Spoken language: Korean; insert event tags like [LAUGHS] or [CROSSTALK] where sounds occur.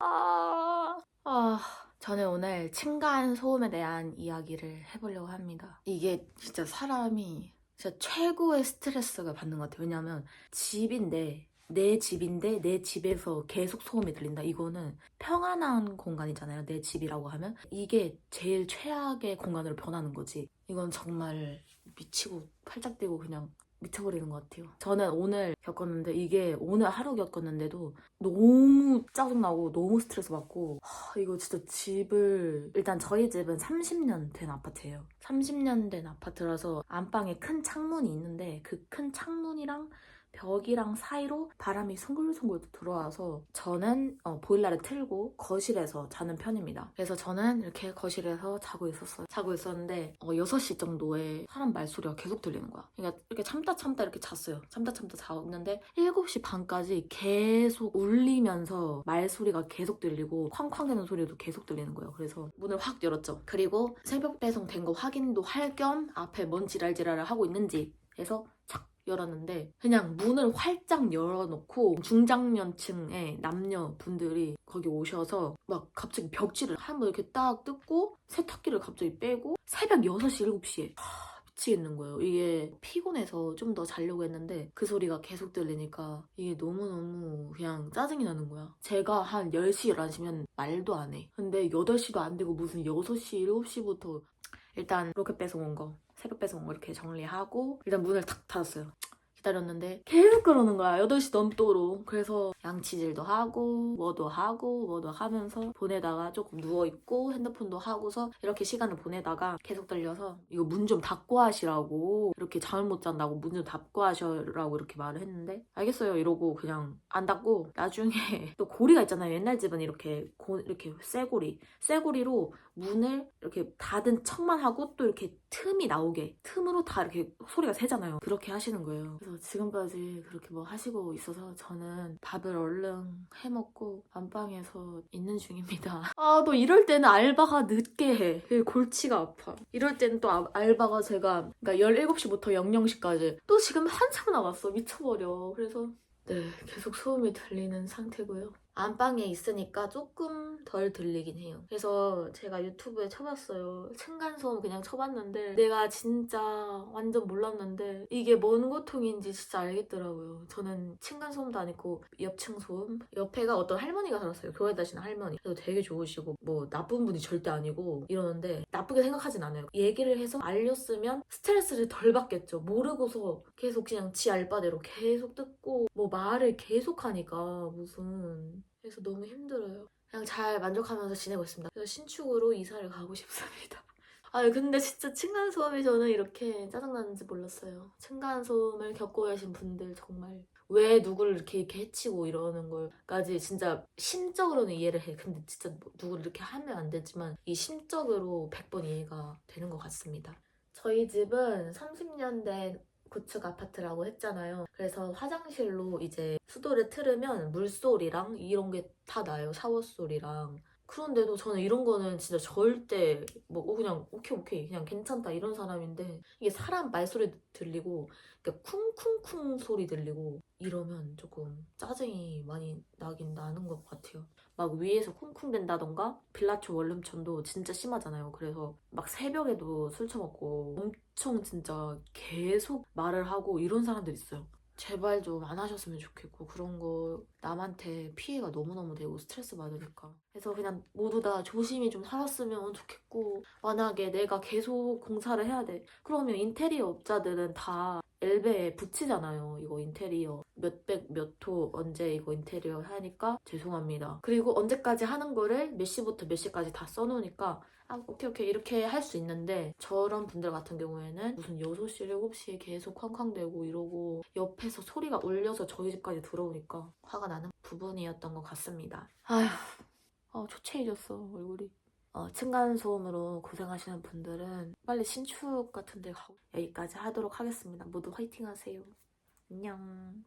아, 아, 저는 오늘 층간 소음에 대한 이야기를 해보려고 합니다. 이게 진짜 사람이 진짜 최고의 스트레스가 받는 것 같아요. 왜냐면 집인데 내 집인데 내 집에서 계속 소음이 들린다. 이거는 평안한 공간이잖아요. 내 집이라고 하면 이게 제일 최악의 공간으로 변하는 거지. 이건 정말 미치고 팔짝 뛰고 그냥 미쳐버리는 것 같아요. 저는 오늘 겪었는데 이게 오늘 하루 겪었는데도 너무 짜증나고 너무 스트레스 받고 하, 이거 진짜 집을 일단 저희 집은 30년 된 아파트예요. 30년 된 아파트라서 안방에 큰 창문이 있는데 그 큰 창문이랑 벽이랑 사이로 바람이 송글송글 들어와서 저는 어, 보일러를 틀고 거실에서 자는 편입니다. 그래서 저는 이렇게 거실에서 자고 있었어요. 자고 있었는데 어, 6시 정도에 사람 말소리가 계속 들리는 거야. 그러니까 이렇게 참다 참다 이렇게 잤어요. 참다 참다 자는데 7시 반까지 계속 울리면서 말소리가 계속 들리고 쾅쾅대는 소리도 계속 들리는 거예요. 그래서 문을 확 열었죠. 그리고 새벽 배송된 거 확인도 할 겸 앞에 뭔 지랄지랄을 하고 있는지 해서 착 열었는데 그냥 문을 활짝 열어놓고 중장년층의 남녀분들이 거기 오셔서 막 갑자기 벽지를 한번 이렇게 딱 뜯고 세탁기를 갑자기 빼고 새벽 6시, 7시에 미치겠는 거예요. 이게 피곤해서 좀 더 자려고 했는데 그 소리가 계속 들리니까 이게 너무너무 그냥 짜증이 나는 거야. 제가 한 10시, 11시면 말도 안 해. 근데 8시도 안 되고 무슨 6시, 7시부터 일단 로켓 배송 온 거, 새벽 배송 온거 이렇게 정리하고 일단 문을 탁 닫았어요. 기다렸는데 계속 그러는 거야. 8시 넘도록. 그래서 양치질도 하고 뭐도 하고 뭐도 하면서 보내다가 조금 누워있고 핸드폰도 하고서 이렇게 시간을 보내다가 계속 들려서 이거 문 좀 닫고 하시라고 이렇게 잠을 못 잔다고 문 좀 닫고 하셔라고 이렇게 말을 했는데 알겠어요 이러고 그냥 안 닫고 나중에 [LAUGHS] 또 고리가 있잖아요. 옛날 집은 이렇게 고, 이렇게 쇠고리 쇠고리로 문을 이렇게 닫은 척만 하고 또 이렇게 틈이 나오게 틈으로 다 이렇게 소리가 새잖아요. 그렇게 하시는 거예요. 그래서 지금까지 그렇게 뭐 하시고 있어서 저는 밥을 얼른 해먹고 안방에서 있는 중입니다. [LAUGHS] 아, 또 이럴 때는 알바가 늦게 해. 골치가 아파. 이럴 때는 또 아- 알바가 제가 그러니까 17시부터 00시까지 또 지금 한참 남았어. 미쳐버려. 그래서 네, 계속 소음이 들리는 상태고요. 안방에 있으니까 조금 덜 들리긴 해요. 그래서 제가 유튜브에 쳐봤어요. 층간소음 그냥 쳐봤는데 내가 진짜 완전 몰랐는데 이게 뭔 고통인지 진짜 알겠더라고요. 저는 층간소음도 아니고 옆층 소음? 옆에가 어떤 할머니가 살았어요. 교회 다시는 할머니. 그래서 되게 좋으시고 뭐 나쁜 분이 절대 아니고 이러는데 나쁘게 생각하진 않아요. 얘기를 해서 알렸으면 스트레스를 덜 받겠죠. 모르고서 계속 그냥 지 알바대로 계속 듣고 뭐 말을 계속 하니까 무슨 그래서 너무 힘들어요. 그냥 잘 만족하면서 지내고 있습니다. 그래서 신축으로 이사를 가고 [LAUGHS] 싶습니다. 아 근데 진짜 층간소음이 저는 이렇게 짜증나는지 몰랐어요. 층간소음을 겪고 계신 분들 정말 왜 누구를 이렇게, 이렇게 해치고 이러는 걸까지 진짜 심적으로는 이해를 해. 근데 진짜 뭐 누구를 이렇게 하면 안 되지만 이 심적으로 100번 이해가 되는 것 같습니다. 저희 집은 30년 된 구축 아파트라고 했잖아요. 그래서 화장실로 이제 수도를 틀으면 물소리랑 이런 게 다 나요. 샤워 소리랑. 그런데도 저는 이런 거는 진짜 절대 뭐 어, 그냥 오케이 오케이 그냥 괜찮다 이런 사람인데 이게 사람 말소리 들리고 그러니까 쿵쿵쿵 소리 들리고 이러면 조금 짜증이 많이 나긴 나는 것 같아요. 막 위에서 쿵쿵 된다던가 빌라초 원룸촌도 진짜 심하잖아요. 그래서 막 새벽에도 술 처먹고 엄청 진짜 계속 말을 하고 이런 사람들 있어요. 제발 좀 안 하셨으면 좋겠고 그런 거 남한테 피해가 너무너무 되고 스트레스 받으니까. 그래서 그냥 모두 다 조심히 좀 살았으면 좋겠고 만약에 내가 계속 공사를 해야 돼. 그러면 인테리어 업자들은 다 엘베에 붙이잖아요 이거 인테리어 몇백 몇 호 언제 이거 인테리어 하니까 죄송합니다 그리고 언제까지 하는 거를 몇 시부터 몇 시까지 다 써놓으니까 아, 오케이, 오케이. 이렇게 할 수 있는데, 저런 분들 같은 경우에는 무슨 6시, 7시에 계속 쾅쾅대고 이러고, 옆에서 소리가 울려서 저희 집까지 들어오니까 화가 나는 부분이었던 것 같습니다. 아휴, 어, 초췌해졌어, 얼굴이. 어, 층간소음으로 고생하시는 분들은 빨리 신축 같은 데 가고, 여기까지 하도록 하겠습니다. 모두 화이팅 하세요. 안녕.